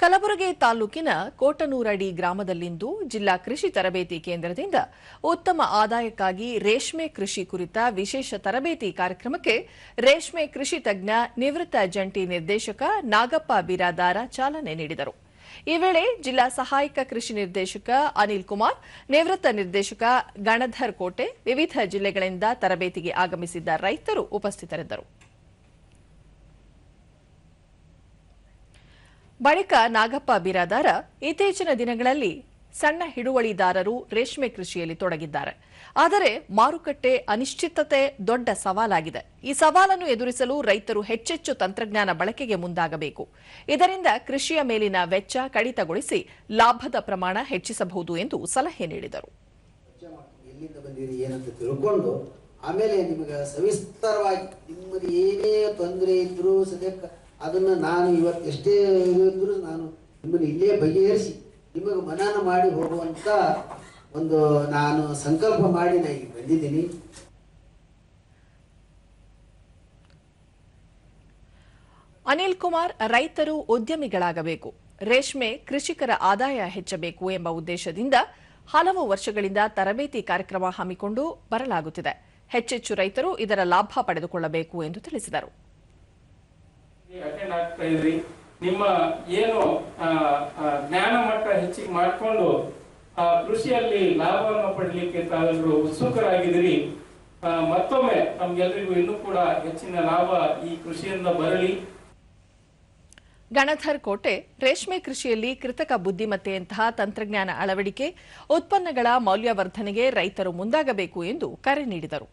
ಕಲಬುರಗಿ ತಾಲೂಕಿನ ಕೋಟನೂರಡಿ ಗ್ರಾಮದಲ್ಲಿಂದು ಜಿಲ್ಲಾ ಕೃಷಿ ತರಬೇತಿ ಕೇಂದ್ರದಿಂದ ಉತ್ತಮ ಆದಾಯಕ್ಕಾಗಿ ರೇಷ್ಮೆ ಕೃಷಿ ಕುರಿತ ವಿಶೇಷ ತರಬೇತಿ ಕಾರ್ಯಕ್ರಮಕ್ಕೆ ರೇಷ್ಮೆ ಕೃಷಿ ತಜ್ಞ ನಿವೃತ್ತ ಜಂಟಿ ನಿರ್ದೇಶಕ ನಾಗಪ್ಪ ಬಿರಾದಾರ ಚಾಲನೆ ನೀಡಿದರು. ಈ ವೇಳೆ ಜಿಲ್ಲಾ ಸಹಾಯಕ ಕೃಷಿ ನಿರ್ದೇಶಕ ಅನಿಲ್ ಕುಮಾರ್, ನಿವೃತ್ತ ನಿರ್ದೇಶಕ ಗಣಧರ್ ಕೋಟೆ, ವಿವಿಧ ಜಿಲ್ಲೆಗಳಿಂದ ತರಬೇತಿಗೆ ಆಗಮಿಸಿದ್ದ ರೈತರು ಉಪಸ್ಥಿತರಿದ್ದರು. ಬಳಿಕ ನಾಗಪ್ಪ ಬಿರಾದಾರ ಇತ್ತೀಚಿನ ದಿನಗಳಲ್ಲಿ ಸಣ್ಣ ಹಿಡುವಳಿದಾರರು ರೇಷ್ಮೆ ಕೃಷಿಯಲ್ಲಿ ತೊಡಗಿದ್ದಾರೆ. ಆದರೆ ಮಾರುಕಟ್ಟೆ ಅನಿಶ್ಚಿತತೆ ದೊಡ್ಡ ಸವಾಲಾಗಿದೆ. ಈ ಸವಾಲನ್ನು ಎದುರಿಸಲು ರೈತರು ಹೆಚ್ಚೆಚ್ಚು ತಂತ್ರಜ್ಞಾನ ಬಳಕೆಗೆ ಮುಂದಾಗಬೇಕು. ಇದರಿಂದ ಕೃಷಿಯ ಮೇಲಿನ ವೆಚ್ಚ ಕಡಿತಗೊಳಿಸಿ ಲಾಭದ ಪ್ರಮಾಣ ಹೆಚ್ಚಿಸಬಹುದು ಎಂದು ಸಲಹೆ ನೀಡಿದರು. ಆಮೇಲೆ ನಿಮಗೆ ಸವಿಸ್ತಾರವಾಗಿ ನಿಮ್ಮದು ಏನೇ ತೊಂದರೆ ಇದ್ರೂ ಸದ್ಯಕ್ಕೆ ಅದನ್ನು ನಾನು ಇವತ್ತು ಎಷ್ಟೇ ಇದ್ರೂ ನಾನು ನಿಮ್ಮನ್ನು ಇಲ್ಲೇ ಬಗೆಹರಿಸಿ ನಿಮಗೆ ಮನನ ಮಾಡಿ ಹೋಗುವಂಥ ಒಂದು ನಾನು ಸಂಕಲ್ಪ ಮಾಡಿ ನಾನು ಈಗ ಬಂದಿದ್ದೀನಿ. ಅನಿಲ್ ಕುಮಾರ್ ರೈತರು ಉದ್ಯಮಿಗಳಾಗಬೇಕು. ರೇಷ್ಮೆ ಕೃಷಿಕರ ಆದಾಯ ಹೆಚ್ಚಬೇಕು ಎಂಬ ಉದ್ದೇಶದಿಂದ ಹಲವು ವರ್ಷಗಳಿಂದ ತರಬೇತಿ ಕಾರ್ಯಕ್ರಮ ಹಮ್ಮಿಕೊಂಡು ಬರಲಾಗುತ್ತಿದೆ. ಹೆಚ್ಚೆಚ್ಚು ರೈತರು ಇದರ ಲಾಭ ಪಡೆದುಕೊಳ್ಳಬೇಕು ಎಂದು ತಿಳಿಸಿದರು. ಅಟೆಂಡ್ ಆಗ್ತಾ ಇದ್ರಿ. ನಿಮ್ಮ ಏನು ಜ್ಞಾನ ಮಟ್ಟ ಹೆಚ್ಚಿಗೆ ಮಾಡಿಕೊಂಡು ಕೃಷಿಯಲ್ಲಿ ಲಾಭವನ್ನು ಪಡಲಿಕ್ಕೆ ತಾವೆಲ್ಲರೂ ಉತ್ಸುಕರಾಗಿದ್ದೀರಿ ಮತ್ತೊಮ್ಮೆ ನಮ್ಗೆಲ್ಲರಿಗೂ ಇನ್ನೂ ಕೂಡ ಹೆಚ್ಚಿನ ಲಾಭ ಈ ಕೃಷಿಯಿಂದ ಬರಲಿ. ಗಣಧರ್ ಕೋಟೆ ರೇಷ್ಮೆ ಕೃಷಿಯಲ್ಲಿ ಕೃತಕ ಬುದ್ದಿಮತ್ತೆಯಂತಹ ತಂತ್ರಜ್ಞಾನ ಅಳವಡಿಕೆ ಉತ್ಪನ್ನಗಳ ಮೌಲ್ಯವರ್ಧನೆಗೆ ರೈತರು ಮುಂದಾಗಬೇಕು ಎಂದು ಕರೆ ನೀಡಿದರು.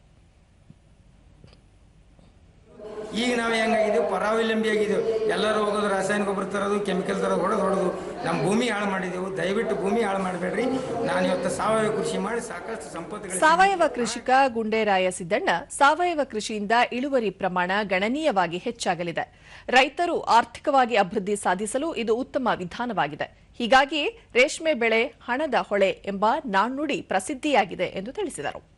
ಈಗ ನಾವು ಹೆಂಗಾಗಿದ್ದೀವಿ ಪರಾವಲಂಬಿ ಆಗಿದ್ದೀವಿ ಎಲ್ಲರೂ ಹೋಗೋದು, ರಾಸಾಯನಿಕ ಗೊಬ್ಬರ ತರೋದು ಕೆಮಿಕಲ್ ತರೋದು, ಹೊಡೆದು ಹೊಡೆದು. ನಮ್ಮ ಭೂಮಿ ಹಾಳು ಮಾಡಿದೆವು. ದಯವಿಟ್ಟು ಭೂಮಿ ಹಾಳು ಮಾಡಬೇಡ್ರಿ. ನಾನು ಇವತ್ತು ಸಾವಯವ ಕೃಷಿ ಮಾಡಿ ಸಾಕಷ್ಟು ಸಂಪತ್ತು ಸಾವಯವ ಕೃಷಿಕ ಗುಂಡೇರಾಯ ಸಿದ್ದಣ್ಣ, ಸಾವಯವ ಕೃಷಿಯಿಂದ ಇಳುವರಿ ಪ್ರಮಾಣ ಗಣನೀಯವಾಗಿ ಹೆಚ್ಚಾಗಲಿದೆ. ರೈತರು ಆರ್ಥಿಕವಾಗಿ ಅಭಿವೃದ್ಧಿ ಸಾಧಿಸಲು ಇದು ಉತ್ತಮ ವಿಧಾನವಾಗಿದೆ. ಹೀಗಾಗಿ ರೇಷ್ಮೆ ಬೆಳೆ, ಹಣದ ಹೊಳೆ ಎಂಬ ನಾಣ್ಣುಡಿ ಪ್ರಸಿದ್ಧಿಯಾಗಿದೆ ಎಂದು ತಿಳಿಸಿದರು.